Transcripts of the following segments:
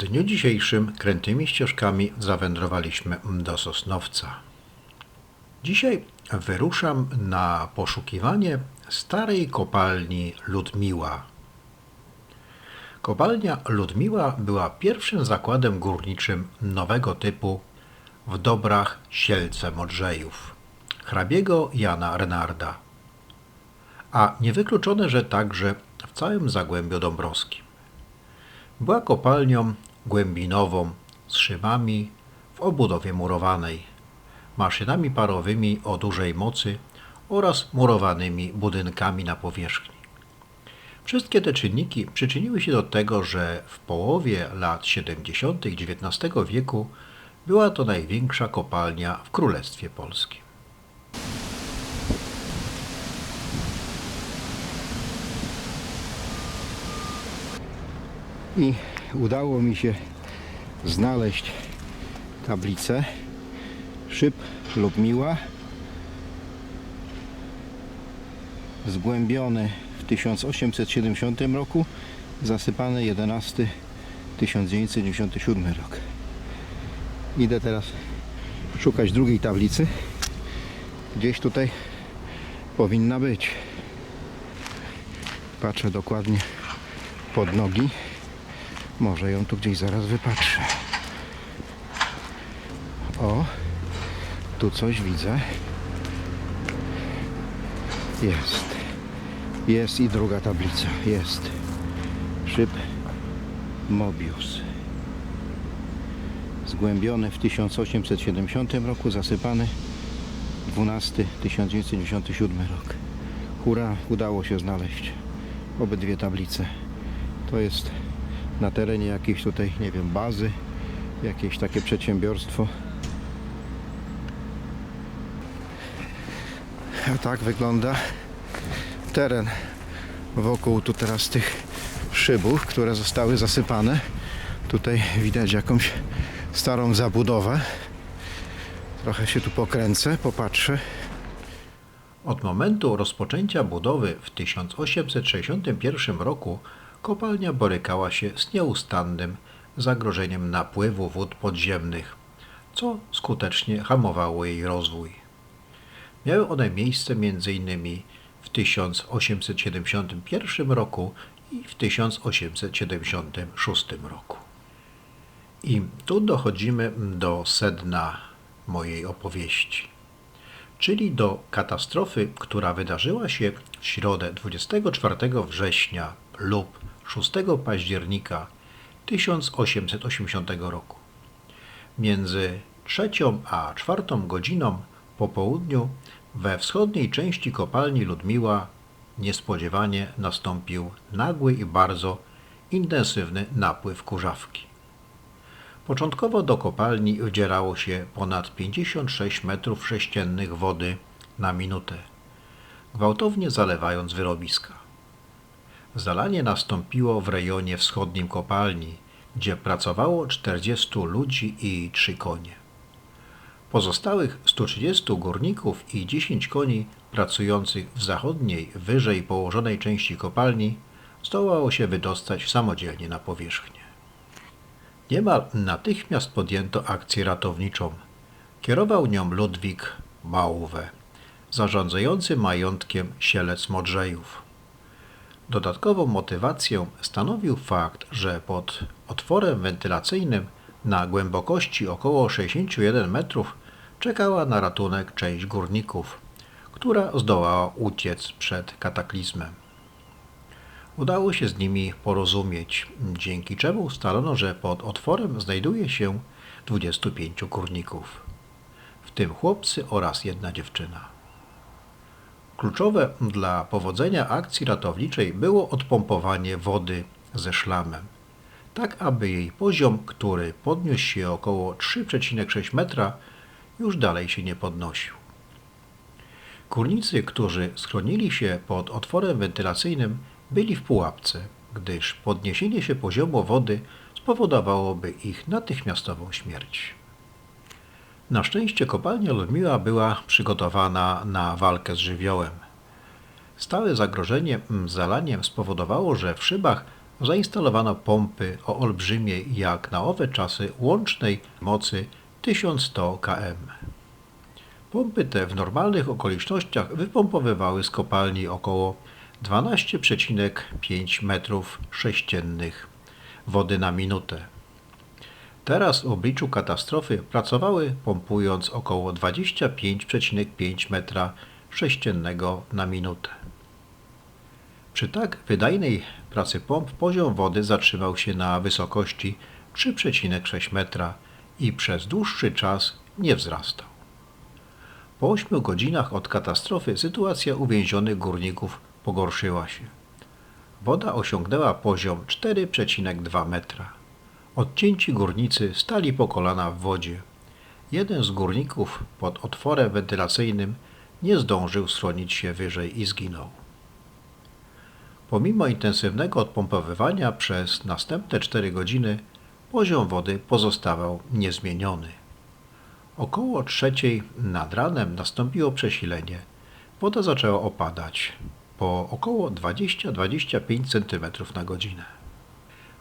Dniu dzisiejszym krętymi ścieżkami zawędrowaliśmy do Sosnowca. Dzisiaj wyruszam na poszukiwanie starej kopalni Ludmiła. Kopalnia Ludmiła była pierwszym zakładem górniczym nowego typu w Dobrach Sielce Modrzejów, hrabiego Jana Renarda, a niewykluczone, że także w całym Zagłębiu Dąbrowskim. Była kopalnią głębinową z szybami w obudowie murowanej, maszynami parowymi o dużej mocy oraz murowanymi budynkami na powierzchni. Wszystkie te czynniki przyczyniły się do tego, że w połowie lat 70. XIX wieku była to największa kopalnia w Królestwie Polskim. i udało mi się znaleźć tablicę. Szyb Ludmiła zgłębiony w 1870 roku. Zasypany 11 1997 rok. Idę teraz szukać drugiej tablicy. Gdzieś tutaj powinna być. Patrzę dokładnie pod nogi może ją tu gdzieś zaraz wypatrzę. O, tu coś widzę. Jest. Jest i druga tablica. Jest. Szyb Mobius. Zgłębiony w 1870 roku, zasypany 12 1997 rok. Hura, udało się znaleźć obydwie tablice. To jest na terenie jakiejś tutaj, nie wiem, bazy, jakieś takie przedsiębiorstwo. A tak wygląda teren wokół tu teraz tych szybów, które zostały zasypane. Tutaj widać jakąś starą zabudowę. Trochę się tu pokręcę, popatrzę. Od momentu rozpoczęcia budowy w 1861 roku kopalnia borykała się z nieustannym zagrożeniem napływu wód podziemnych, co skutecznie hamowało jej rozwój. Miały one miejsce m.in. w 1871 roku i w 1876 roku. I tu dochodzimy do sedna mojej opowieści, czyli do katastrofy, która wydarzyła się w środę 24 września lub 6 października 1880 roku. Między trzecią a czwartą godziną po południu we wschodniej części kopalni Ludmiła niespodziewanie nastąpił nagły i bardzo intensywny napływ kurzawki. Początkowo do kopalni wdzierało się ponad 56 metrów sześciennych wody na minutę, gwałtownie zalewając wyrobiska. Zalanie nastąpiło w rejonie wschodnim kopalni, gdzie pracowało 40 ludzi i 3 konie. Pozostałych 130 górników i 10 koni pracujących w zachodniej, wyżej położonej części kopalni zdołało się wydostać samodzielnie na powierzchnię. Niemal natychmiast podjęto akcję ratowniczą. Kierował nią Ludwik Małwe, zarządzający majątkiem Sielec Modrzejów. Dodatkową motywację stanowił fakt, że pod otworem wentylacyjnym na głębokości około 61 metrów czekała na ratunek część górników, która zdołała uciec przed kataklizmem. Udało się z nimi porozumieć, dzięki czemu ustalono, że pod otworem znajduje się 25 górników, w tym chłopcy oraz jedna dziewczyna. Kluczowe dla powodzenia akcji ratowniczej było odpompowanie wody ze szlamem, tak aby jej poziom, który podniósł się około 3,6 metra, już dalej się nie podnosił. Górnicy, którzy schronili się pod otworem wentylacyjnym, byli w pułapce, gdyż podniesienie się poziomu wody spowodowałoby ich natychmiastową śmierć. Na szczęście kopalnia Ludmiła była przygotowana na walkę z żywiołem. Stałe zagrożenie zalaniem spowodowało, że w szybach zainstalowano pompy o olbrzymiej jak na owe czasy łącznej mocy 1100 km. Pompy te w normalnych okolicznościach wypompowywały z kopalni około 12,5 metrów sześciennych wody na minutę. Teraz w obliczu katastrofy pracowały pompując około 25,5 metra sześciennego na minutę. Przy tak wydajnej pracy pomp poziom wody zatrzymał się na wysokości 3,6 metra i przez dłuższy czas nie wzrastał. Po 8 godzinach od katastrofy sytuacja uwięzionych górników pogorszyła się. Woda osiągnęła poziom 4,2 metra. Odcięci górnicy stali po kolana w wodzie. Jeden z górników pod otworem wentylacyjnym nie zdążył schronić się wyżej i zginął. Pomimo intensywnego odpompowywania przez następne 4 godziny poziom wody pozostawał niezmieniony. Około trzeciej nad ranem nastąpiło przesilenie. Woda zaczęła opadać po około 20-25 cm na godzinę.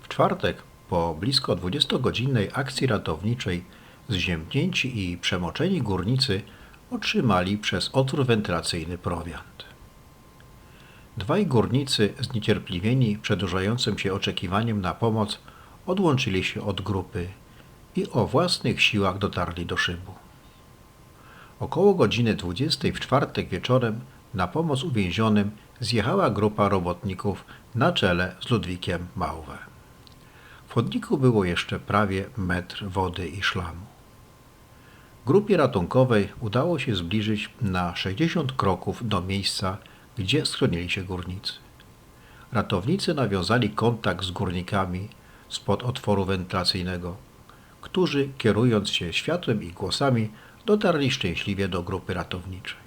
W czwartek, po blisko 20-godzinnej akcji ratowniczej, zziębnięci i przemoczeni górnicy otrzymali przez otwór wentylacyjny prowiant. Dwaj górnicy, zniecierpliwieni przedłużającym się oczekiwaniem na pomoc, odłączyli się od grupy i o własnych siłach dotarli do szybu. Około godziny 20 w czwartek wieczorem na pomoc uwięzionym zjechała grupa robotników na czele z Ludwikiem Małwę. Chodniku było jeszcze prawie metr wody i szlamu. Grupie ratunkowej udało się zbliżyć na 60 kroków do miejsca, gdzie schronili się górnicy. Ratownicy nawiązali kontakt z górnikami spod otworu wentylacyjnego, którzy, kierując się światłem i głosami, dotarli szczęśliwie do grupy ratowniczej.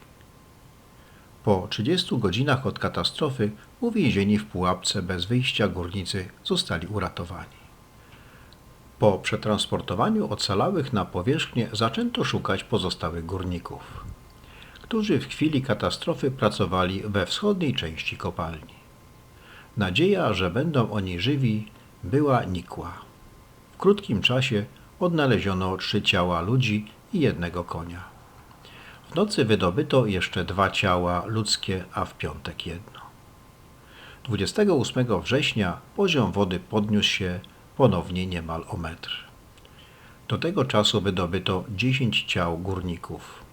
Po 30 godzinach od katastrofy uwięzieni w pułapce bez wyjścia górnicy zostali uratowani. Po przetransportowaniu ocalałych na powierzchnię zaczęto szukać pozostałych górników, którzy w chwili katastrofy pracowali we wschodniej części kopalni. Nadzieja, że będą oni żywi, była nikła. W krótkim czasie odnaleziono trzy ciała ludzi i jednego konia. W nocy wydobyto jeszcze dwa ciała ludzkie, a w piątek jedno. 28 września poziom wody podniósł się ponownie niemal o metr. Do tego czasu wydobyto 10 ciał górników.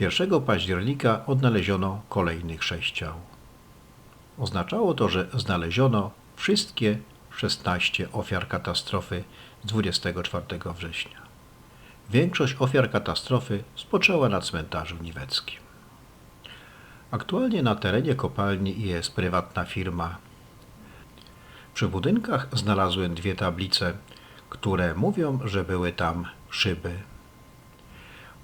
1 października odnaleziono kolejnych 6 ciał. Oznaczało to, że znaleziono wszystkie 16 ofiar katastrofy z 24 września. Większość ofiar katastrofy spoczęła na cmentarzu niweckim. Aktualnie na terenie kopalni jest prywatna firma. Przy budynkach znalazłem dwie tablice, które mówią, że były tam szyby.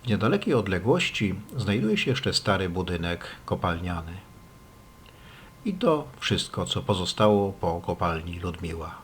W niedalekiej odległości znajduje się jeszcze stary budynek kopalniany. I to wszystko, co pozostało po kopalni Ludmiła.